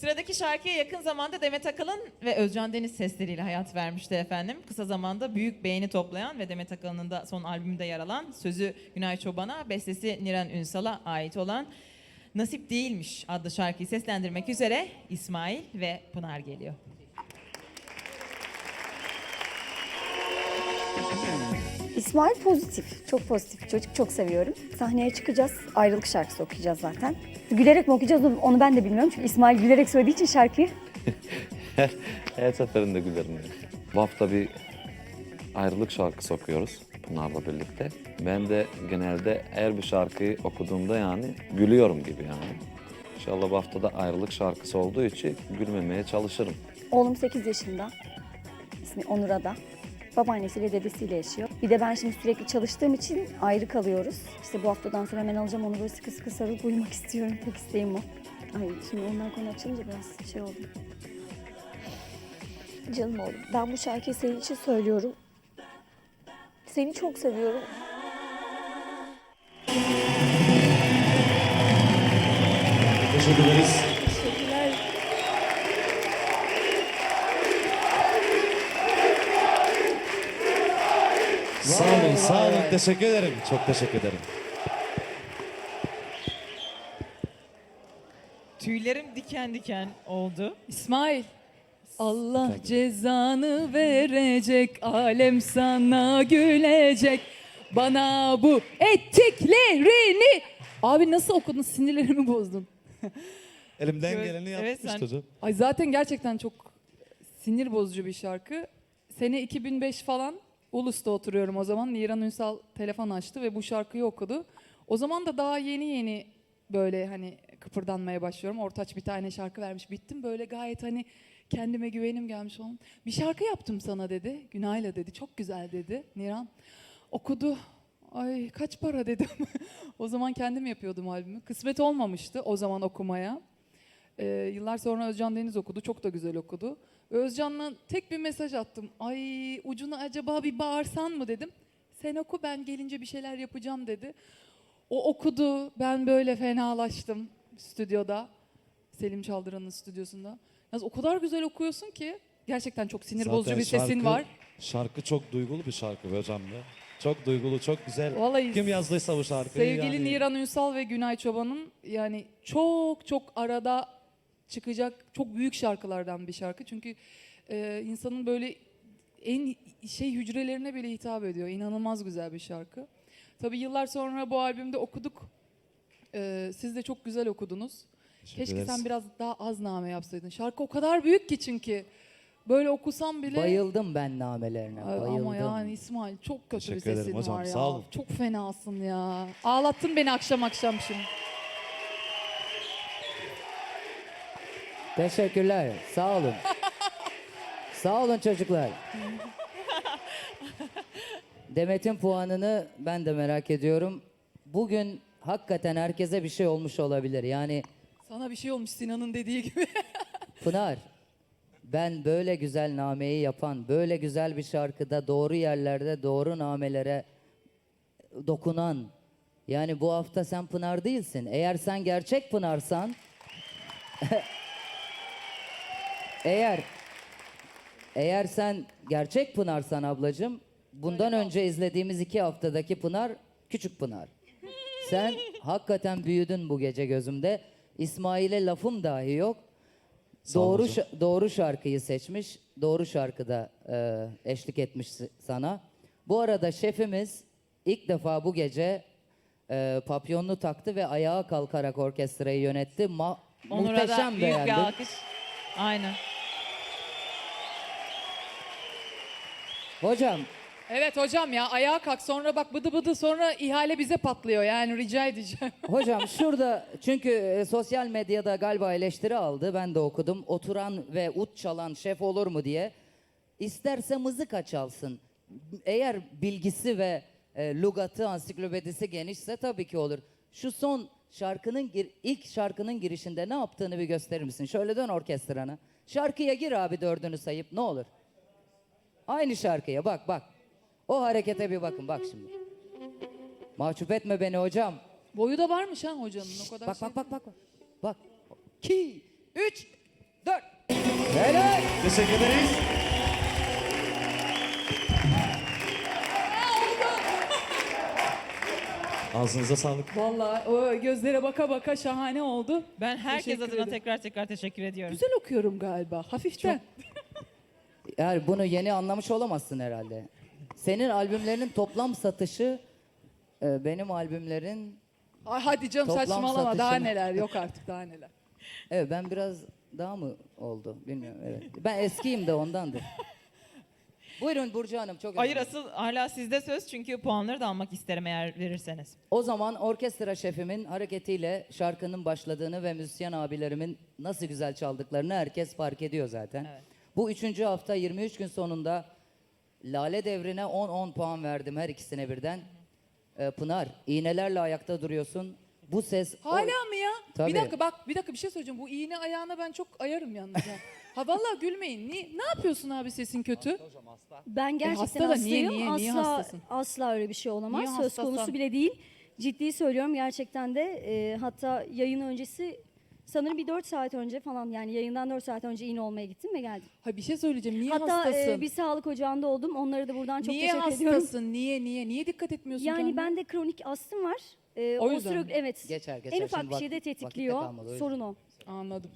Sıradaki şarkıya yakın zamanda Demet Akalın ve Özcan Deniz sesleriyle hayat vermişti efendim. Kısa zamanda büyük beğeni toplayan ve Demet Akalın'ın da son albümünde yer alan sözü Günay Çoban'a, bestesi Niran Ünsal'a ait olan Nasip Değilmiş adlı şarkıyı seslendirmek üzere İsmail ve Pınar geliyor. İsmail pozitif, çok pozitif. Çocuk çok seviyorum. Sahneye çıkacağız, ayrılık şarkısı okuyacağız zaten. Gülerek mi okuyacağız onu- ben de bilmiyorum. Çünkü İsmail gülerek söylediği için şarkıyı. Her, her seferinde gülerim. yani. Bu hafta bir ayrılık şarkısı okuyoruz Pınar'la birlikte. Ben de genelde her bir şarkıyı okuduğumda yani gülüyorum gibi yani. İnşallah bu hafta da ayrılık şarkısı olduğu için gülmemeye çalışırım. Oğlum 8 yaşında. İsmi Onur Ada. Babaannesiyle dedesiyle yaşıyor. Bir de ben şimdi sürekli çalıştığım için ayrı kalıyoruz. İşte bu haftadan sonra hemen alacağım onu böyle sıkı sıkı sarılıp uyumak istiyorum. Tek isteğim o. Ay şimdi onlar konu açılınca biraz şey oldu. Canım oğlum ben bu şarkıyı senin için söylüyorum. Seni çok seviyorum. Teşekkür ederiz. Sağ olun, sağ olun. Teşekkür ederim. Çok teşekkür ederim. Tüylerim diken diken oldu. İsmail. Allah cezanı verecek, alem sana gülecek. Bana bu ettiklerini... Abi nasıl okudun? Sinirlerimi bozdun. Elimden Evet, geleni evet, yapmış sen- çocuğum. Ay zaten gerçekten çok sinir bozucu bir şarkı. Sene 2005 falan Ulus'ta oturuyorum o zaman. Niran Ünsal telefon açtı ve bu şarkıyı okudu. O zaman da daha yeni yeni böyle hani kıpırdanmaya başlıyorum. Ortaç bir tane şarkı vermiş. Bittim böyle gayet hani kendime güvenim gelmiş falan. Bir şarkı yaptım sana dedi. Günay'la dedi. Çok güzel dedi Niran. Okudu. Ay kaç para dedim. o zaman kendim yapıyordum albümü. Kısmet olmamıştı o zaman okumaya. Ee, yıllar sonra Özcan Deniz okudu. Çok da güzel okudu. Özcan'la tek bir mesaj attım. Ay ucuna acaba bir bağırsan mı dedim. Sen oku ben gelince bir şeyler yapacağım dedi. O okudu. Ben böyle fenalaştım stüdyoda. Selim Çaldıran'ın stüdyosunda. Yalnız o kadar güzel okuyorsun ki. Gerçekten çok sinir Zaten bozucu bir sesin şarkı- var. Şarkı çok duygulu bir şarkı be hocam ya. Çok duygulu, çok güzel. Vallahi Kim yazdıysa bu şarkıyı Sevgili yani. Niran Ünsal ve Günay Çoban'ın yani çok çok arada çıkacak çok büyük şarkılardan bir şarkı. Çünkü e, insanın böyle en şey hücrelerine bile hitap ediyor. İnanılmaz güzel bir şarkı. Tabii yıllar sonra bu albümde okuduk. E, siz de çok güzel okudunuz. Keşke ederiz. sen biraz daha az name yapsaydın. Şarkı o kadar büyük ki çünkü. Böyle okusam bile... Bayıldım ben namelerine. Ay, bayıldım. Ama yani İsmail çok kötü bir Teşekkür ederim sesin hocam, var ya. sağ olun. Çok fenasın ya. Ağlattın beni akşam akşam şimdi. Teşekkürler. Sağ olun. Sağ olun çocuklar. Demet'in puanını ben de merak ediyorum. Bugün hakikaten herkese bir şey olmuş olabilir. Yani Sana bir şey olmuş Sinan'ın dediği gibi. Pınar, ben böyle güzel nameyi yapan, böyle güzel bir şarkıda doğru yerlerde doğru namelere dokunan, yani bu hafta sen Pınar değilsin. Eğer sen gerçek Pınarsan, eğer eğer sen gerçek Pınarsan ablacığım, bundan önce izlediğimiz iki haftadaki Pınar, küçük Pınar. Sen hakikaten büyüdün bu gece gözümde. İsmail'e lafım dahi yok. Sağ ol Doğru hocam. şa- doğru şarkıyı seçmiş. Doğru şarkıda e, eşlik etmiş s- sana. Bu arada şefimiz ilk defa bu gece e, papyonlu taktı ve ayağa kalkarak orkestrayı yönetti. Ma- Onur'a da muhteşem büyük beğendim. bir alkış. Aynen. Hocam evet hocam ya ayağa kalk sonra bak bıdı bıdı sonra ihale bize patlıyor yani rica edeceğim. Hocam şurada çünkü e, sosyal medyada galiba eleştiri aldı. Ben de okudum. Oturan ve ut çalan şef olur mu diye. İsterse mızıka çalsın. Eğer bilgisi ve e, lugatı, ansiklopedisi genişse tabii ki olur. Şu son şarkının gir- ilk şarkının girişinde ne yaptığını bir gösterir misin? Şöyle dön orkestrana. Şarkıya gir abi dördünü sayıp ne olur. Aynı şarkıya bak bak. O harekete bir bakın bak şimdi. Mahcup etme beni hocam. Boyu da varmış ha hocanın o kadar Bak şey. bak bak bak. Bak. 2 3 Teşekkür ederiz. Ağzınıza sağlık. Vallahi o gözlere baka baka şahane oldu. Ben herkes Teşekkür adına ederim. tekrar tekrar teşekkür ediyorum. Güzel okuyorum galiba. Hafiften. Yani bunu yeni anlamış olamazsın herhalde. Senin albümlerinin toplam satışı e, benim albümlerin Ay hadi canım Toplam saçmalama daha satışını- neler yok artık daha neler. Evet ben biraz daha mı oldu bilmiyorum evet. Ben eskiyim de ondandır. Buyurun Burcu Hanım çok Hayır asıl hala sizde söz çünkü puanları da almak isterim eğer verirseniz. O zaman orkestra şefimin hareketiyle şarkının başladığını ve müzisyen abilerimin nasıl güzel çaldıklarını herkes fark ediyor zaten. Evet. Bu üçüncü hafta 23 gün sonunda Lale Devri'ne 10-10 puan verdim her ikisine birden. Ee, Pınar, iğnelerle ayakta duruyorsun. Bu ses... o- Hala mı ya? Tabii. Bir dakika bak bir dakika bir şey söyleyeceğim. Bu iğne ayağına ben çok ayarım yalnız. ha. ha vallahi gülmeyin. Niye, ne yapıyorsun abi sesin kötü? Ben gerçekten hasta da niye, hastayım. niye, niye asla, hastasın? asla öyle bir şey olamaz. Niye Söz hastasan? konusu bile değil. Ciddi söylüyorum gerçekten de. e, hatta yayın öncesi sanırım bir 4 saat önce falan yani yayından 4 saat önce iğne olmaya gittim ve geldim. Ha bir şey söyleyeceğim. Niye hatta hastasın? e, bir sağlık ocağında oldum. Onlara da buradan çok niye teşekkür ediyorum. hastasın? Niye niye? Niye dikkat etmiyorsun Yani kendine? bende kronik astım var. E, O o yüzden süre- mi? evet. Geçer, geçer. En ufak Şimdi bir şeyde vak- vakitte tetikliyor. kalmadı, o yüzden. Sorun o. Anladım.